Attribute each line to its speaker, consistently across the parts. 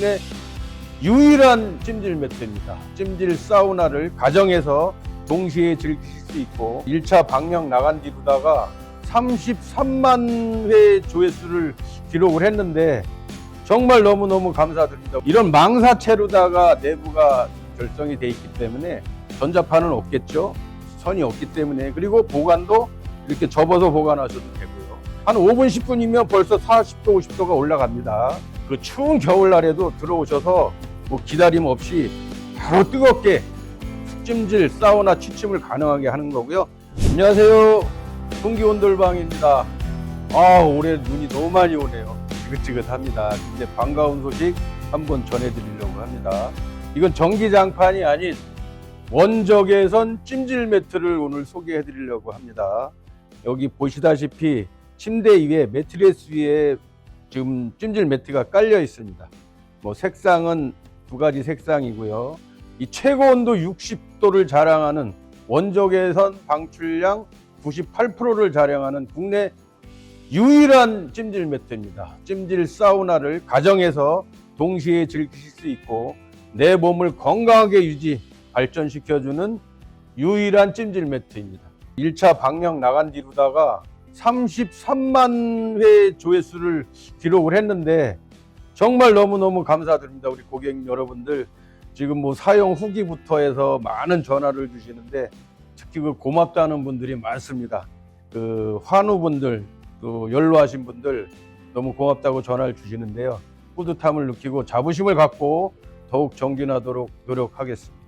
Speaker 1: 국내 유일한 찜질 매트입니다. 찜질 사우나를 가정에서 동시에 즐기실 수 있고 1차 방역 나간 뒤로다가 33만 회 조회수를 기록을 했는데 정말 너무너무 감사드립니다. 이런 망사체로다가 내부가 결성이 돼 있기 때문에 전자파는 없겠죠. 선이 없기 때문에 그리고 보관도 이렇게 접어서 보관하셔도 되고요. 한 5분 10분이면 벌써 40도 50도가 올라갑니다. 그 추운 겨울날에도 들어오셔서 뭐 기다림 없이 바로 뜨겁게 찜질, 사우나, 취침을 가능하게 하는 거고요. 안녕하세요. 동기온돌방입니다. 아, 올해 눈이 너무 많이 오네요. 지긋지긋합니다. 근데 반가운 소식 한번 전해드리려고 합니다. 이건 전기장판이 아닌 원적외선 찜질 매트를 오늘 소개해 드리려고 합니다. 여기 보시다시피 침대 위에 매트리스 위에 지금 찜질 매트가 깔려 있습니다. 뭐 색상은 두 가지 색상이고요. 이 최고 온도 60도를 자랑하는 원적외선 방출량 98%를 자랑하는 국내 유일한 찜질 매트입니다. 찜질 사우나를 가정에서 동시에 즐기실 수 있고 내 몸을 건강하게 유지 발전시켜주는 유일한 찜질 매트입니다. 1차 방역 나간 뒤로다가 33만 회 조회수를 기록을 했는데 정말 너무너무 감사드립니다. 우리 고객 여러분들 지금 뭐 사용 후기부터 해서 많은 전화를 주시는데 특히 그 고맙다는 분들이 많습니다. 그 환우분들 또 연로하신 분들 너무 고맙다고 전화를 주시는데요. 뿌듯함을 느끼고 자부심을 갖고 더욱 정진하도록 노력하겠습니다.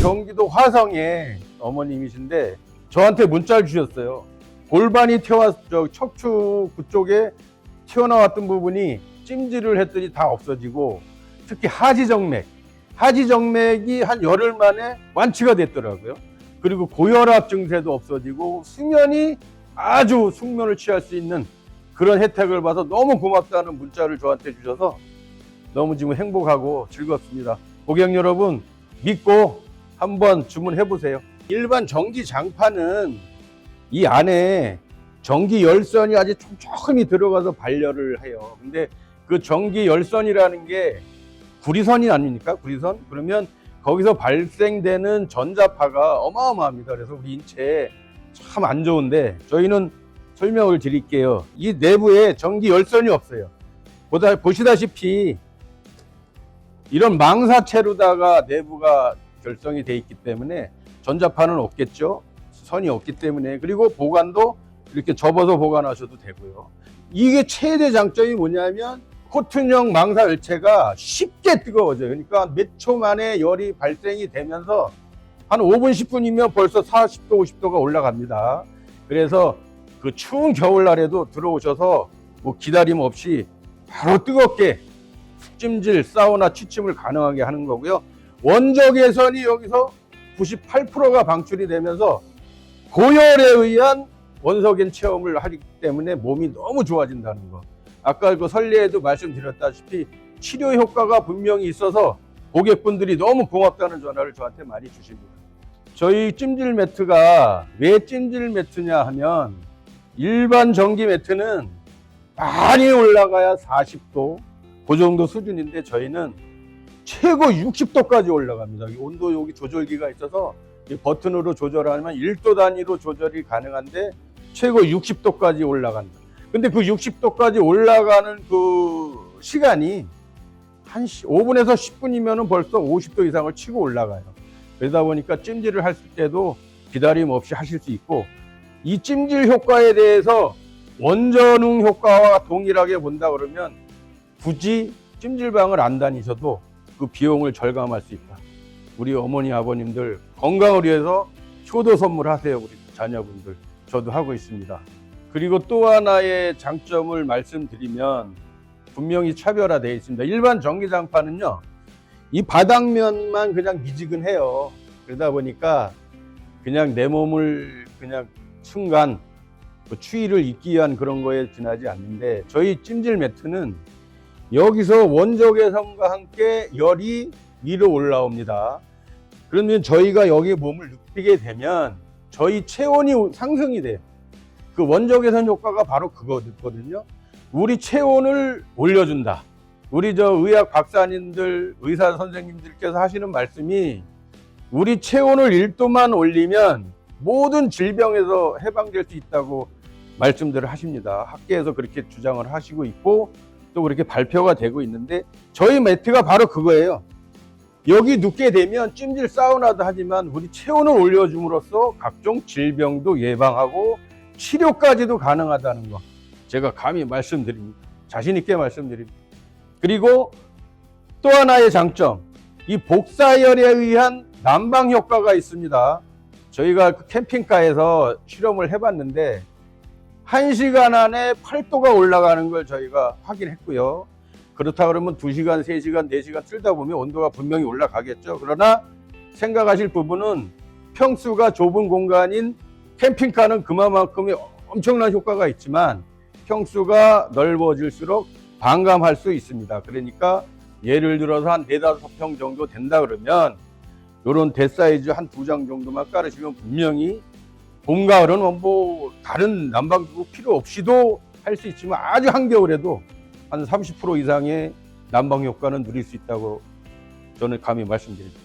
Speaker 1: 경기도 화성의 어머님이신데 저한테 문자를 주셨어요. 골반이 튀어왔 저 척추 그쪽에 튀어나왔던 부분이 찜질을 했더니 다 없어지고 특히 하지정맥, 하지정맥이 한 열흘 만에 완치가 됐더라고요. 그리고 고혈압 증세도 없어지고 수면이 아주 숙면을 취할 수 있는 그런 혜택을 봐서 너무 고맙다는 문자를 저한테 주셔서 너무 지금 행복하고 즐겁습니다. 고객 여러분 믿고 한번 주문해 보세요. 일반 전기 장판은 이 안에 전기 열선이 아주 촘촘히 들어가서 발열을 해요. 근데 그 전기 열선이라는 게 구리선이 아닙니까? 구리선? 그러면 거기서 발생되는 전자파가 어마어마합니다. 그래서 우리 인체에 참 안 좋은데 저희는 설명을 드릴게요. 이 내부에 전기 열선이 없어요. 보다 보시다시피 이런 망사체로다가 내부가 결성이 돼 있기 때문에 전자파는 없겠죠. 선이 없기 때문에 그리고 보관도 이렇게 접어서 보관하셔도 되고요. 이게 최대 장점이 뭐냐면 코튼형 망사 열체가 쉽게 뜨거워져요. 그러니까 몇 초 만에 열이 발생이 되면서 한 5분 10분이면 벌써 40도 50도가 올라갑니다. 그래서 그 추운 겨울날에도 들어오셔서 뭐 기다림 없이 바로 뜨겁게 찜질, 사우나, 취침을 가능하게 하는 거고요. 원적외선이 여기서 98%가 방출이 되면서 고열에 의한 원석엔 체험을 하기 때문에 몸이 너무 좋아진다는 거. 아까 그 설례에도 말씀드렸다시피 치료 효과가 분명히 있어서 고객분들이 너무 고맙다는 전화를 저한테 많이 주십니다. 저희 찜질 매트가 왜 찜질 매트냐 하면 일반 전기 매트는 많이 올라가야 40도 그 정도 수준인데 저희는 최고 60도까지 올라갑니다. 이 온도 여기 조절기가 있어서 이 버튼으로 조절하면 1도 단위로 조절이 가능한데 최고 60도까지 올라간다. 근데 그 60도까지 올라가는 그 시간이 한 5분에서 10분이면 벌써 50도 이상을 치고 올라가요. 그러다 보니까 찜질을 할 때도 기다림 없이 하실 수 있고 이 찜질 효과에 대해서 원전웅 효과와 동일하게 본다 그러면 굳이 찜질방을 안 다니셔도 그 비용을 절감할 수 있다. 우리 어머니 아버님들 건강을 위해서 효도 선물하세요 우리 자녀분들 저도 하고 있습니다. 그리고 또 하나의 장점을 말씀드리면 분명히 차별화되어 있습니다. 일반 전기장판은요 이 바닥면만 그냥 미지근해요. 그러다 보니까 그냥 내 몸을 그냥 순간 그 추위를 잊기 위한 그런 거에 지나지 않는데 저희 찜질 매트는 여기서 원적외선과 함께 열이 위로 올라옵니다. 그러면 저희가 여기 몸을 눕히게 되면 저희 체온이 상승이 돼요. 그 원적외선 효과가 바로 그거거든요. 우리 체온을 올려준다. 우리 저 의학 박사님들, 의사 선생님들께서 하시는 말씀이 우리 체온을 1도만 올리면 모든 질병에서 해방될 수 있다고 말씀들을 하십니다. 학계에서 그렇게 주장을 하시고 있고 또 그렇게 발표가 되고 있는데 저희 매트가 바로 그거예요. 여기 눕게 되면 찜질 사우나도 하지만 우리 체온을 올려줌으로써 각종 질병도 예방하고 치료까지도 가능하다는 거 제가 감히 말씀드립니다. 자신 있게 말씀드립니다. 그리고 또 하나의 장점, 이 복사열에 의한 난방 효과가 있습니다. 저희가 그 캠핑카에서 실험을 해봤는데 1시간 안에 8도가 올라가는 걸 저희가 확인했고요. 그렇다 그러면 2시간, 3시간, 4시간 틀다 보면 온도가 분명히 올라가겠죠. 그러나 생각하실 부분은 평수가 좁은 공간인 캠핑카는 그만큼의 엄청난 효과가 있지만 평수가 넓어질수록 반감할 수 있습니다. 그러니까 예를 들어서 한 네다섯 평 정도 된다 그러면 요런 대사이즈 한 두 장 정도만 깔으시면 분명히 봄, 가을은 뭐 다른 난방기구 필요 없이도 할 수 있지만 아주 한겨울에도 한 30% 이상의 난방 효과는 누릴 수 있다고 저는 감히 말씀드립니다.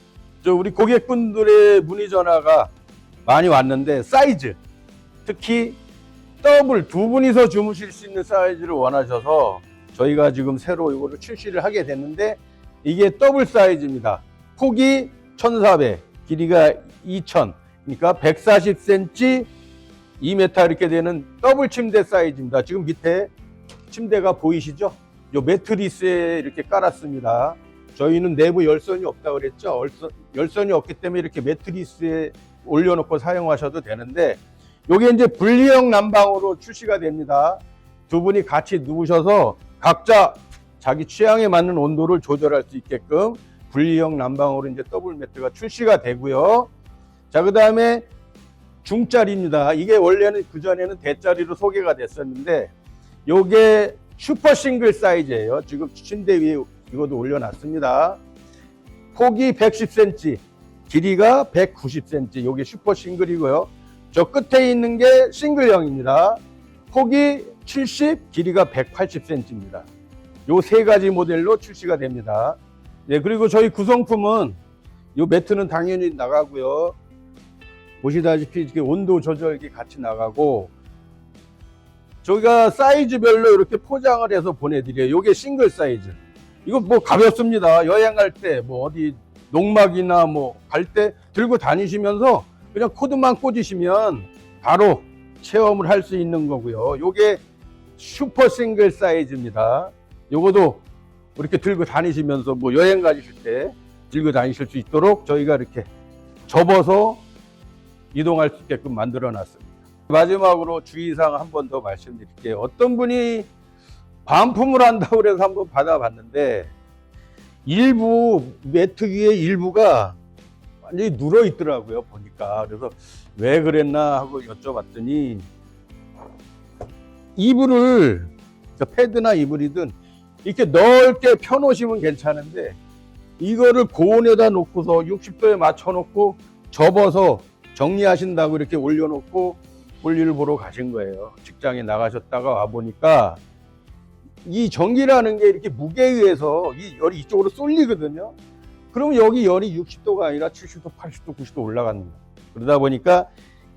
Speaker 1: 저 우리 고객분들의 문의 전화가 많이 왔는데 사이즈 특히 더블 두 분이서 주무실 수 있는 사이즈를 원하셔서 저희가 지금 새로 이거를 출시를 하게 됐는데 이게 더블 사이즈입니다. 폭이 1400, 길이가 2000, 그러니까 140cm, 2m 이렇게 되는 더블 침대 사이즈입니다. 지금 밑에 침대가 보이시죠? 요 매트리스에 이렇게 깔았습니다. 저희는 내부 열선이 없다 그랬죠. 열선, 열선이 없기 때문에 이렇게 매트리스에 올려놓고 사용하셔도 되는데 요게 이제 분리형 난방으로 출시가 됩니다. 두 분이 같이 누우셔서 각자 자기 취향에 맞는 온도를 조절할 수 있게끔 분리형 난방으로 이제 더블 매트가 출시가 되고요. 자, 그 다음에 중짜리입니다. 이게 원래는 그전에는 대짜리로 소개가 됐었는데 요게 슈퍼 싱글 사이즈예요. 지금 침대 위에 이것도 올려놨습니다. 폭이 110cm, 길이가 190cm. 요게 슈퍼 싱글이고요. 저 끝에 있는 게 싱글형입니다. 폭이 70, 길이가 180cm입니다. 요 세 가지 모델로 출시가 됩니다. 네, 그리고 저희 구성품은 요 매트는 당연히 나가고요. 보시다시피 이렇게 온도 조절기 같이 나가고 저희가 사이즈별로 이렇게 포장을 해서 보내드려요. 요게 싱글 사이즈. 이거 뭐 가볍습니다. 여행 갈 때 뭐 어디 농막이나 뭐 갈 때 들고 다니시면서 그냥 코드만 꽂으시면 바로 체험을 할 수 있는 거고요. 요게 슈퍼 싱글 사이즈입니다. 요거도 이렇게 들고 다니시면서 뭐 여행 가실 때 들고 다니실 수 있도록 저희가 이렇게 접어서 이동할 수 있게끔 만들어 놨습니다. 마지막으로 주의사항 한 번 더 말씀드릴게요. 어떤 분이 반품을 한다고 그래서 한번 받아봤는데 일부 매트 위에 일부가 완전히 눌어 있더라고요 보니까 그래서 왜 그랬나 하고 여쭤봤더니 이불을 저 패드나 이불이든 이렇게 넓게 펴놓으시면 괜찮은데 이거를 고온에다 놓고서 60도에 맞춰 놓고 접어서 정리하신다고 이렇게 올려놓고 볼일을 보러 가신 거예요. 직장에 나가셨다가 와 보니까 이 전기라는 게 이렇게 무게에 의해서 이 열이 이쪽으로 쏠리거든요. 그러면 여기 열이 60도가 아니라 70도, 80도, 90도 올라갑니다. 그러다 보니까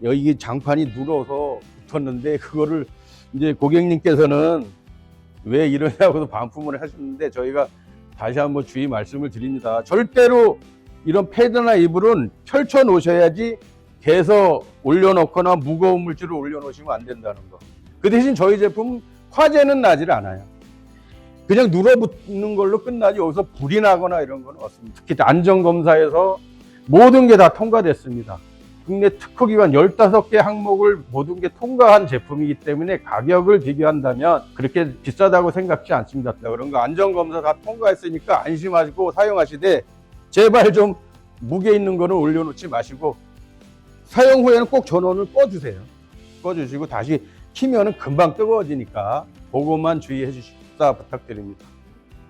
Speaker 1: 여기 장판이 눌어서 붙었는데 그거를 이제 고객님께서는 왜 이러냐고도 반품을 하셨는데 저희가 다시 한번 주의 말씀을 드립니다. 절대로 이런 패드나 이불은 펼쳐 놓으셔야지 개서 올려놓거나 무거운 물질을 올려놓으시면 안 된다는 거. 그 대신 저희 제품 화재는 나질 않아요. 그냥 눌어붙는 걸로 끝나지 여기서 불이 나거나 이런 건 없습니다. 특히 안전검사에서 모든 게 다 통과됐습니다. 국내 특허기관 15개 항목을 모든 게 통과한 제품이기 때문에 가격을 비교한다면 그렇게 비싸다고 생각지 않습니다. 그런 거 안전검사 다 통과했으니까 안심하시고 사용하시되 제발 좀 무게 있는 거는 올려놓지 마시고 사용 후에는 꼭 전원을 꺼주세요. 꺼주시고 다시 키면은 금방 뜨거워지니까 그것만 주의해 주십사 부탁드립니다.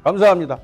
Speaker 1: 감사합니다.